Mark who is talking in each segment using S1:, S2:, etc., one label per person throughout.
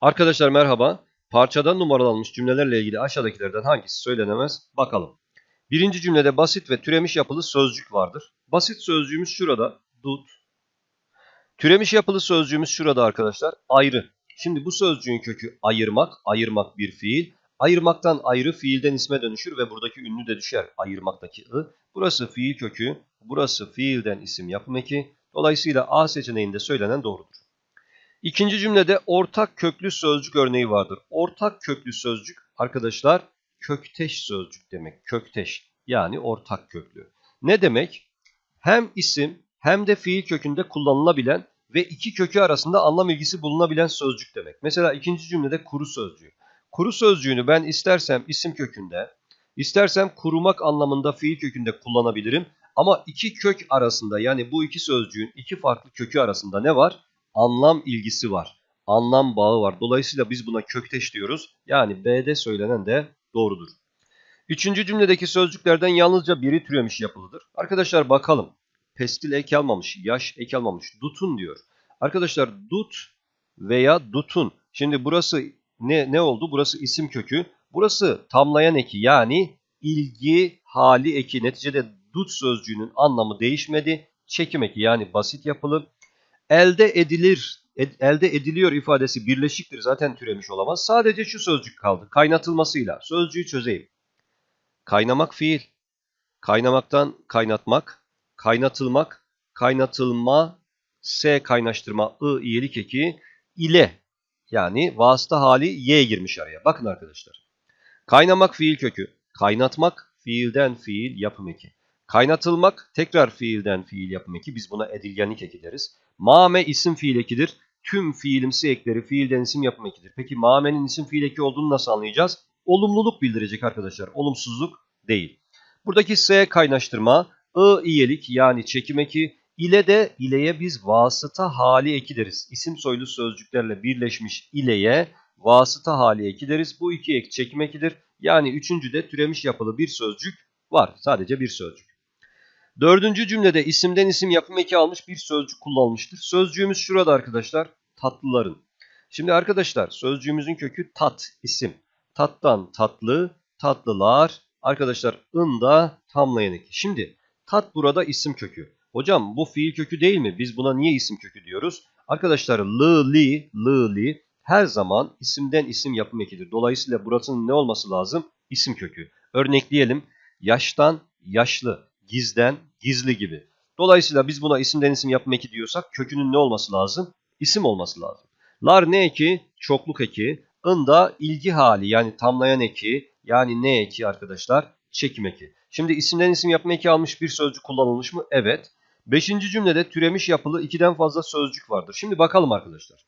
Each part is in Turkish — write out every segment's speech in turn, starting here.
S1: Arkadaşlar merhaba. Parçada numaralanmış cümlelerle ilgili aşağıdakilerden hangisi söylenemez? Bakalım. Birinci cümlede basit ve türemiş yapılı sözcük vardır. Basit sözcüğümüz şurada. Dut. Türemiş yapılı sözcüğümüz şurada arkadaşlar. Ayrı. Şimdi bu sözcüğün kökü ayırmak. Ayırmak bir fiil. Ayırmaktan ayrı fiilden isme dönüşür ve buradaki ünlü de düşer. Ayırmaktaki ı. Burası fiil kökü. Burası fiilden isim yapım eki. Dolayısıyla A seçeneğinde söylenen doğrudur. İkinci cümlede ortak köklü sözcük örneği vardır. Ortak köklü sözcük arkadaşlar kökteş sözcük demek. Kökteş yani ortak köklü. Ne demek? Hem isim hem de fiil kökünde kullanılabilen ve iki kökü arasında anlam ilgisi bulunabilen sözcük demek. Mesela ikinci cümlede kuru sözcüğü. Kuru sözcüğünü ben istersem isim kökünde, istersem kurumak anlamında fiil kökünde kullanabilirim. Ama iki kök arasında yani bu iki sözcüğün iki farklı kökü arasında ne var? Anlam ilgisi var. Anlam bağı var. Dolayısıyla biz buna kökteş diyoruz. Yani B'de söylenen de doğrudur. Üçüncü cümledeki sözcüklerden yalnızca biri türemiş yapılıdır. Arkadaşlar bakalım. Pestil ek almamış, yaş ek almamış. Dutun diyor. Arkadaşlar dut veya dutun. Şimdi burası ne, ne oldu? Burası isim kökü. Burası tamlayan eki yani ilgi hali eki. Neticede dut sözcüğünün anlamı değişmedi. Çekim eki yani basit yapılı. Elde edilir, ed- elde ediliyor ifadesi birleşiktir. Zaten türemiş olamaz. Sadece şu sözcük kaldı. Kaynatılmasıyla. Sözcüğü çözeyim. Kaynamak fiil. Kaynamaktan kaynatmak. Kaynatılmak. Kaynatılma. S kaynaştırma. I iyilik eki. ile yani vasıta hali y girmiş araya. Bakın arkadaşlar. Kaynamak fiil kökü. Kaynatmak fiilden fiil yapım eki. Kaynatılmak tekrar fiilden fiil yapım eki. Biz buna edilgenlik eki deriz. Mame isim fiil ekidir. Tüm fiilimsi ekleri fiilden isim yapım ekidir. Peki mamenin isim fiil eki olduğunu nasıl anlayacağız? Olumluluk bildirecek arkadaşlar. Olumsuzluk değil. Buradaki S kaynaştırma, I iyelik yani çekim eki ile de ileye biz vasıta hali eki deriz. İsim soylu sözcüklerle birleşmiş ileye vasıta hali eki deriz. Bu iki ek çekim ekidir. Yani üçüncüde türemiş yapılı bir sözcük var. Sadece bir sözcük. Dördüncü cümlede isimden isim yapım eki almış bir sözcük kullanılmıştır. Sözcüğümüz şurada arkadaşlar. Tatlıların. Şimdi arkadaşlar sözcüğümüzün kökü tat, isim. Tattan tatlı, tatlılar. Arkadaşlar ın da tamlayan eki. Şimdi tat burada isim kökü. Hocam bu fiil kökü değil mi? Biz buna niye isim kökü diyoruz? Arkadaşlar lı, li, lı, li her zaman isimden isim yapım ekidir. Dolayısıyla burasının ne olması lazım? İsim kökü. Örnekleyelim. Yaştan yaşlı, gizden gizli gibi. Dolayısıyla biz buna isimden isim yapım eki diyorsak kökünün ne olması lazım? İsim olması lazım. Lar ne eki? Çokluk eki. ın da ilgi hali yani tamlayan eki yani ne eki arkadaşlar? Çekim eki. Şimdi isimden isim yapım eki almış bir sözcük kullanılmış mı? Evet. Beşinci cümlede türemiş yapılı ikiden fazla sözcük vardır. Şimdi bakalım arkadaşlar.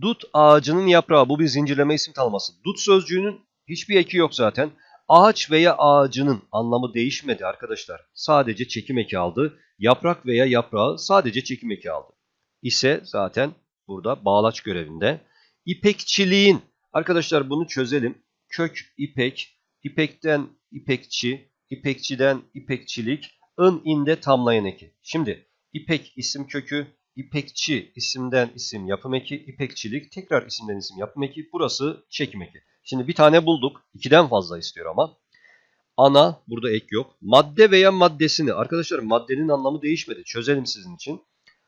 S1: Dut ağacının yaprağı bu bir zincirleme isim tanıması. Dut sözcüğünün hiçbir eki yok zaten. Ağaç veya ağacının anlamı değişmedi arkadaşlar. Sadece çekim eki aldı. Yaprak veya yaprağı sadece çekim eki aldı. İse zaten burada bağlaç görevinde. İpekçiliğin arkadaşlar bunu çözelim. Kök ipek, ipekten ipekçi, ipekçiden ipekçilik, ın inde tamlayan eki. Şimdi ipek isim kökü, ipekçi isimden isim yapım eki, ipekçilik tekrar isimden isim yapım eki. Burası çekim eki. Şimdi bir tane bulduk. İkiden fazla istiyor ama. Ana burada ek yok. Madde veya maddesini. Arkadaşlar maddenin anlamı değişmedi. Çözelim sizin için.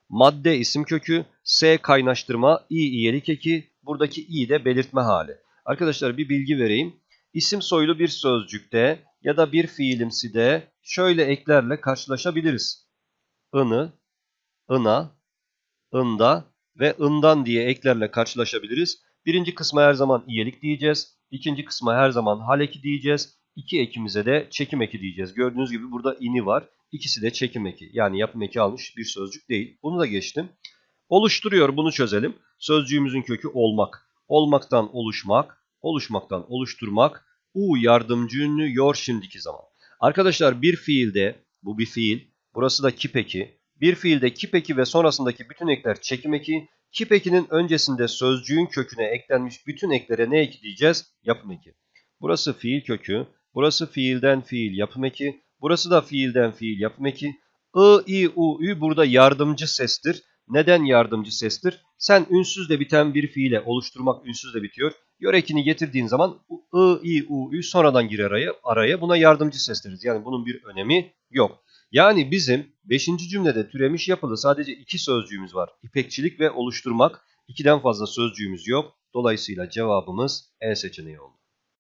S1: Madde isim kökü. S kaynaştırma. i iyelik eki. Buradaki i de belirtme hali. Arkadaşlar bir bilgi vereyim. İsim soylu bir sözcükte ya da bir fiilimsi de şöyle eklerle karşılaşabiliriz. Inı, ına, ında ve ından diye eklerle karşılaşabiliriz. Birinci kısma her zaman iyelik diyeceğiz. İkinci kısma her zaman hal eki diyeceğiz. İki ekimize de çekim eki diyeceğiz. Gördüğünüz gibi burada ini var. İkisi de çekim eki. Yani yapım eki almış bir sözcük değil. Bunu da geçtim. Oluşturuyor bunu çözelim. Sözcüğümüzün kökü olmak. Olmaktan oluşmak. Oluşmaktan oluşturmak. U yardımcı ünlü yor şimdiki zaman. Arkadaşlar bir fiilde bu bir fiil. Burası da kip eki. Bir fiilde kip eki ve sonrasındaki bütün ekler çekim eki. Kip ekinin öncesinde sözcüğün köküne eklenmiş bütün eklere ne eki diyeceğiz? Yapım eki. Burası fiil kökü. Burası fiilden fiil yapım eki. Burası da fiilden fiil yapım eki. I, I, U, Ü burada yardımcı sestir. Neden yardımcı sestir? Sen ünsüzle biten bir fiile oluşturmak ünsüzle bitiyor. Yörekini getirdiğin zaman ı, i, u, ü sonradan girer araya, araya. Buna yardımcı ses deriz. Yani bunun bir önemi yok. Yani bizim 5. cümlede türemiş yapılı sadece iki sözcüğümüz var. İpekçilik ve oluşturmak. İkiden fazla sözcüğümüz yok. Dolayısıyla cevabımız E seçeneği oldu.